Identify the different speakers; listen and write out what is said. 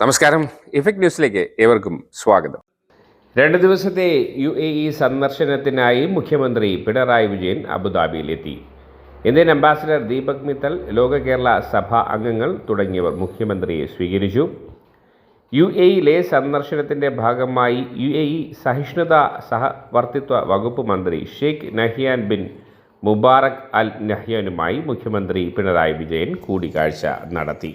Speaker 1: നമസ്കാരം. ഇഫക്ട് ന്യൂസിലേക്ക് ഏവർക്കും സ്വാഗതം. രണ്ട് ദിവസത്തെ യു എ ഇ സന്ദർശനത്തിനായി മുഖ്യമന്ത്രി പിണറായി വിജയൻ അബുദാബിയിലെത്തി. ഇന്ത്യൻ അംബാസിഡർ ദീപക് മിത്തൽ ലോക കേരള സഭാ അംഗങ്ങൾ തുടങ്ങിയവർ മുഖ്യമന്ത്രിയെ സ്വീകരിച്ചു. യു എയിലെ സന്ദർശനത്തിന്റെ ഭാഗമായി യു എ ഇ സഹിഷ്ണുത സഹവർത്തിത്വ വകുപ്പ് മന്ത്രി Sheikh Nahyan bin Mubarak Al നഹ്യാനുമായി മുഖ്യമന്ത്രി പിണറായി വിജയൻ കൂടിക്കാഴ്ച നടത്തി.